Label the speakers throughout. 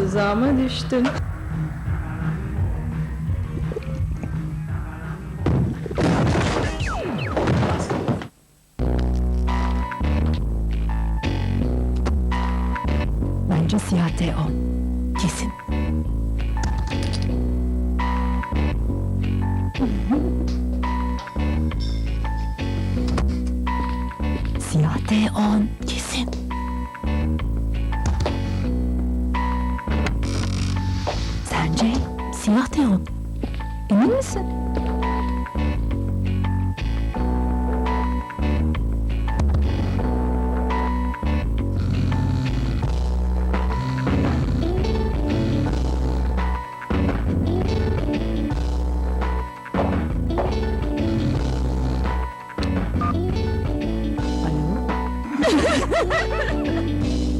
Speaker 1: Tuzağıma düştün.
Speaker 2: Bence siyah T10. Kesin. Siyah T10. T10. Emin misin?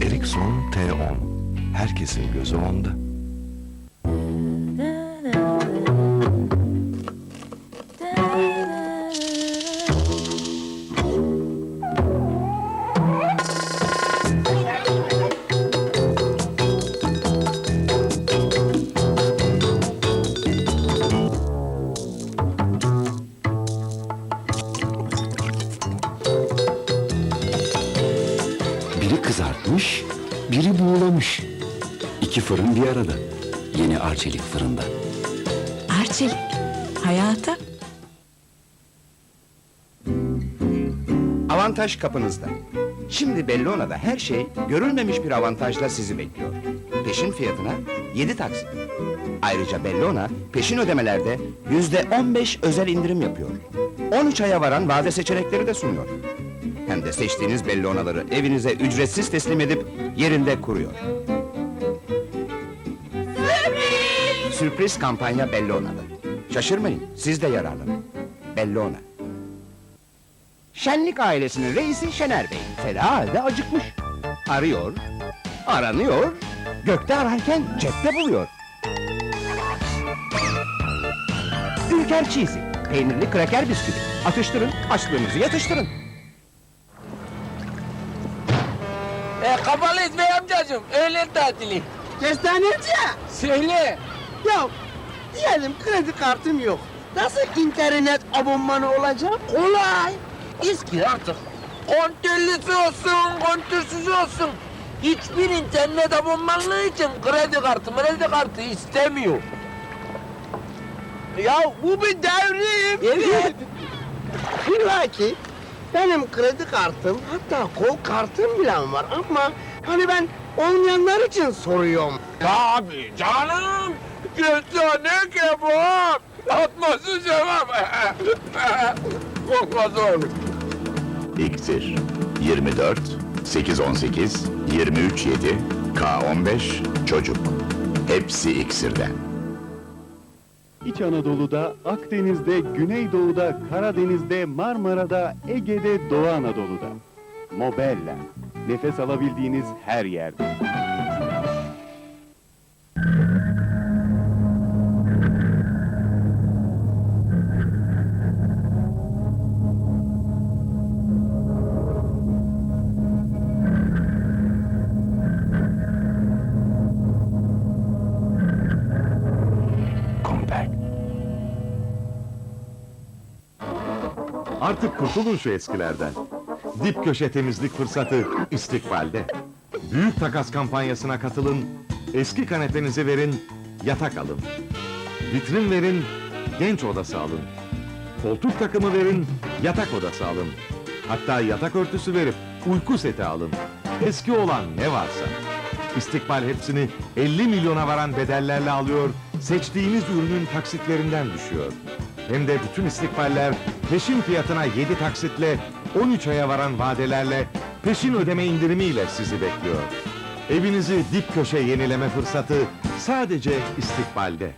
Speaker 3: Ericsson T10. Herkesin gözü onda.
Speaker 4: Kızartmış, biri buğulamış. İki fırın bir arada. Yeni Arçelik fırında.
Speaker 2: Arçelik. Hayata.
Speaker 5: Avantaj kapınızda. Şimdi Bellona'da her şey görülmemiş bir avantajla sizi bekliyor. Peşin fiyatına 7 taksit. Ayrıca Bellona peşin ödemelerde yüzde 15 özel indirim yapıyor. 13 aya varan vade seçenekleri de sunuyor. Hem de seçtiğiniz Bellona'ları evinize ücretsiz teslim edip yerinde kuruyor. Sürpriz! Sürpriz kampanya Bellona'da. Şaşırmayın, siz de yararlanın. Bellona. Şenlik ailesinin reisi Şener Bey. Fena halde acıkmış. Arıyor, aranıyor, gökte ararken cepte buluyor. Ülker Cheesy, peynirli kraker bisküvi. Atıştırın, açlığınızı yatıştırın.
Speaker 6: E, kapalıyız bey amcacığım. Öğlen tatili.
Speaker 7: Kestaneci!
Speaker 6: Söyle.
Speaker 7: Ya diyelim kredi kartım yok. Nasıl internet abonmanı olacak?
Speaker 6: Kolay. İski artık. Kontürlüsü olsun, kontürsüz olsun. Hiçbir internet abonmanlığı için kredi kartı, kredi kartı istemiyor.
Speaker 7: Ya bu bir devrim.
Speaker 6: Evet.
Speaker 7: Şöyle ki benim kredi kartım hatta kol kartım bile var ama hani ben olmayanlar için soruyorum.
Speaker 6: Tabii canım. Kestane kebap. Atması cevap. Kokmaz olur.
Speaker 8: İksir 24 818 23 7 K15 çocuk. Hepsi iksirden.
Speaker 9: İç Anadolu'da, Akdeniz'de, Güneydoğu'da, Karadeniz'de, Marmara'da, Ege'de, Doğu Anadolu'da. Mobella. Nefes alabildiğiniz her yerde.
Speaker 3: Artık kurtulun şu eskilerden. Dip köşe temizlik fırsatı istikbalde. Büyük takas kampanyasına katılın, eski kanepenizi verin, yatak alın. Vitrin verin, genç odası alın. Koltuk takımı verin, yatak odası alın. Hatta yatak örtüsü verip uyku seti alın. Eski olan ne varsa. İstikbal hepsini 50 milyona varan bedellerle alıyor, seçtiğiniz ürünün taksitlerinden düşüyor. Hem de bütün istikballer peşin fiyatına 7 taksitle 13 aya varan vadelerle peşin ödeme indirimiyle sizi bekliyor. Evinizi dip köşe yenileme fırsatı sadece istikbalde.